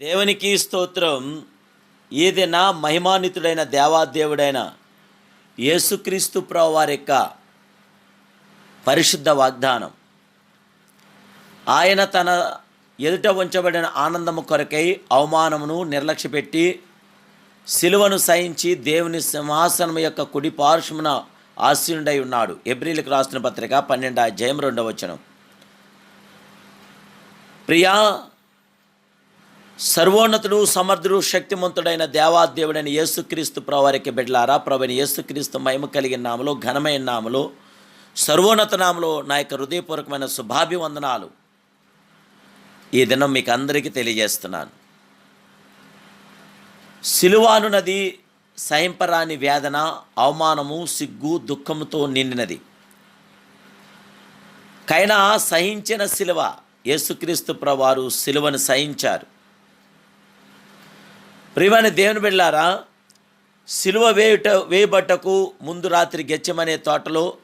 దేవునికి స్తోత్రం. ఏదైనా మహిమాన్వితుడైన దేవాదేవుడైన యేసుక్రీస్తు ప్రభు వారి యొక్క పరిశుద్ధ వాగ్దానం. ఆయన తన ఎదుట ఉంచబడిన ఆనందము కొరకై అవమానమును నిర్లక్ష్యపెట్టి సిలువను సహించి దేవుని సింహాసనం యొక్క కుడి పార్శ్వమున ఆశీనుడై ఉన్నాడు. ఎబ్రిల్కి రాసిన పత్రిక పన్నెండు అధ్యాయం రెండవ వచనం. ప్రియా సర్వోన్నతుడు సమర్థుడు శక్తిమంతుడైన దేవాదేవుడైన యేసుక్రీస్తు ప్రవారికి బిడ్లారా ప్రభుని యేసుక్రీస్తు మహిమ కలిగిన నామలో ఘనమైన నామలో సర్వోన్నత నామలో నా యొక్క హృదయపూర్వకమైన శుభాభివందనాలు. ఈ దినం మీకు అందరికీ తెలియజేస్తున్నాను. సిలువాను నది సహింపరాని వేదన అవమానము సిగ్గు దుఃఖముతో నిండినది. కైనా సహించిన సిలువ యేసుక్రీస్తు ప్రవారు సిలువను సహించారు. ప్రియమైన దేవుని బిళ్ళారా సిలువ వేయుట వేయబట్టకు ముందు రాత్రి గెచ్చమనే తోటలో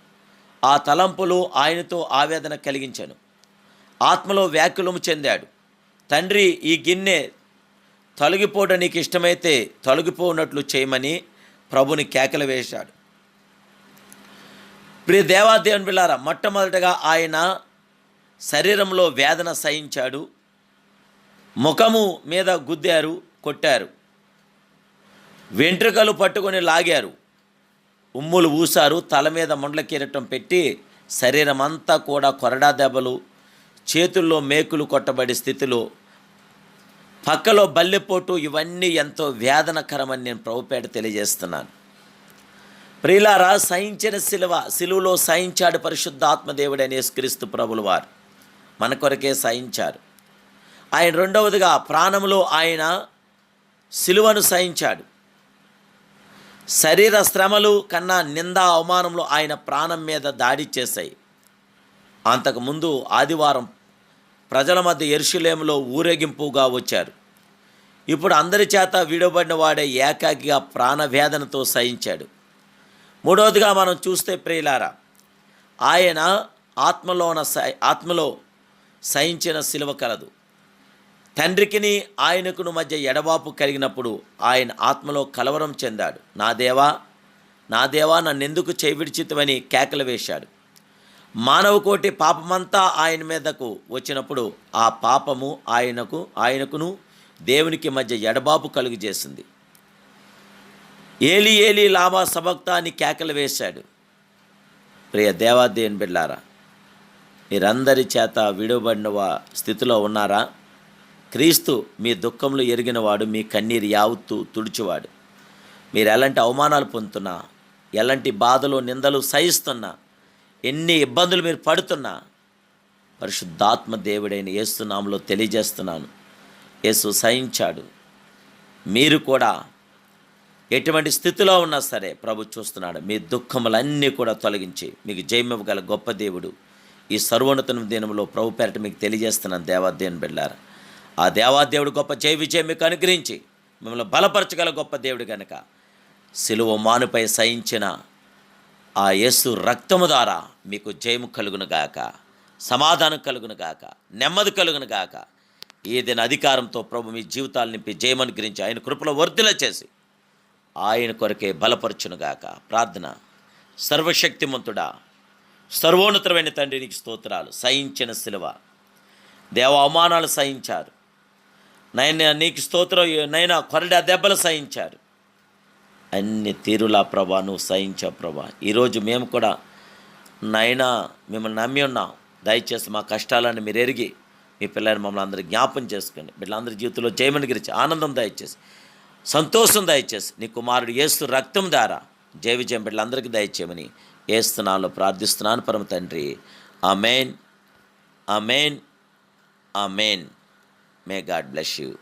ఆ తలంపులు ఆయనతో ఆవేదన కలిగించాను. ఆత్మలో వ్యాకులము చెందాడు. తండ్రి ఈ గిన్నె తొలగిపోవడం నీకు ఇష్టమైతే తొలగిపోనట్లు చేయమని ప్రభుని కేకలు వేశాడు. ప్రియ దేవాదేవుని పిల్లారా మొట్టమొదటగా ఆయన శరీరంలో వేదన సహించాడు. ముఖము మీద గుద్దారు కొట్టారు. వెంట్రుకలు పట్టుకొని లాగారు. ఉమ్ములు ఊసారు తల మీద ముండ్ల కిరీటం పెట్టి శరీరం అంతా కూడా కొరడా దెబ్బలు చేతుల్లో మేకులు కొట్టబడి స్థితిలో పక్కలో బల్లెపోటు ఇవన్నీ ఎంతో వేదనకరమని నేను ప్రభుపేట తెలియజేస్తున్నాను. ప్రియులారా సహించిన శిలువ శిలువలో సహించాడు పరిశుద్ధాత్మదేవుడైన యేసుక్రీస్తు ప్రభులు వారు. మన కొరకే సహించారు. ఆయన రెండవదిగా ప్రాణములో ఆయన శిలువను సహించాడు. శరీర శ్రమలు కన్నా నింద అవమానంలో ఆయన ప్రాణం మీద దాడి చేశాయి. అంతకుముందు ఆదివారం ప్రజల మధ్య ఎరుషులేములో ఊరేగింపుగా వచ్చారు. ఇప్పుడు అందరి చేత వీడబడిన వాడే ఏకాకిగా ప్రాణవేదనతో సహించాడు. మూడవదిగా మనం చూస్తే ప్రియులారా ఆయన ఆత్మలోన సహ- ఆత్మలో సహించిన సిలువ కలదు. తండ్రికిని ఆయనకును మధ్య ఎడబాపు కలిగినప్పుడు ఆయన ఆత్మలో కలవరం చెందాడు. నా దేవా నా దేవా నన్నెందుకు చేవిడిచితమని కేకలు వేశాడు. మానవ కోటి పాపమంతా ఆయన మీదకు వచ్చినప్పుడు ఆ పాపము ఆయనకు ఆయనకును దేవునికి మధ్య ఎడబాపు కలుగు చేసింది ఏలి ఏలి లాభా సభక్త అని కేకలు వేశాడు. ప్రియ దేవాదేవుని బిడ్లారా మీరందరి చేత విడవబడిన స్థితిలో ఉన్నారా? క్రీస్తు మీ దుఃఖంలో ఎరిగినవాడు మీ కన్నీరు యావుతూ తుడిచివాడు. మీరు ఎలాంటి అవమానాలు పొందుతున్నా ఎలాంటి బాధలు నిందలు సహిస్తున్నా ఎన్ని ఇబ్బందులు మీరు పడుతున్నా పరిశుద్ధాత్మ దేవుడైన యేసునామలో తెలియజేస్తున్నాను. యేసు సహించాడు. మీరు కూడా ఎటువంటి స్థితిలో ఉన్నా సరే ప్రభు చూస్తున్నాడు. మీ దుఃఖములన్నీ కూడా తొలగించి మీకు జయమివ్వగల గొప్ప దేవుడు. ఈ సర్వోన్నత దినంలో ప్రభు పేరట మీకు తెలియజేస్తున్నాను దేవాదేవుని బిళ్ళారా ఆ దేవాదేవుడు గొప్ప చేయి విజయం మీకు అనుగ్రహించి మిమ్మల్ని బలపరచగల గొప్ప దేవుడు కనుక సిలువ మానుపై సహించిన ఆ యేసు రక్తము ద్వారా మీకు జయము కలుగును గాక సమాధానం కలుగును గాక నెమ్మది కలుగును గాక. ఏదైనా అధికారంతో ప్రభు మీ జీవితాలు నింపి జయమను గురించి ఆయన కృపలో వర్ధిల చేసి ఆయన కొరకే బలపరచునుగాక ప్రార్థన. సర్వశక్తిమంతుడా సర్వోన్నతమైన తండ్రి నీకు స్తోత్రాలు. సహించిన శిలువ దేవ అవమానాలు సహించారు. నైనా నీకు స్తోత్రం నైనా కొరడా దెబ్బలు సహించారు. అన్ని తీరులా ప్రభా నువ్వు సహించావు ప్రభా. ఈరోజు మేము కూడా నైనా మిమ్మల్ని నమ్మి ఉన్నాం. దయచేసి మా కష్టాలను మీరు ఎరిగి మీ పిల్లల్ని మమ్మల్ని అందరూ జ్ఞాపం చేసుకుని బిడ్డలందరి జీవితంలో జయమని గురించి ఆనందం దయచేసి సంతోషం దయచేసి నీ కుమారుడు ఏసు రక్తం ద్వారా జయ విజయం బిడ్డలందరికీ దయచేయమని ఏస్తున్నాలో ప్రార్థిస్తున్నాను పరమ తండ్రి. Amen amen amen. May God bless you.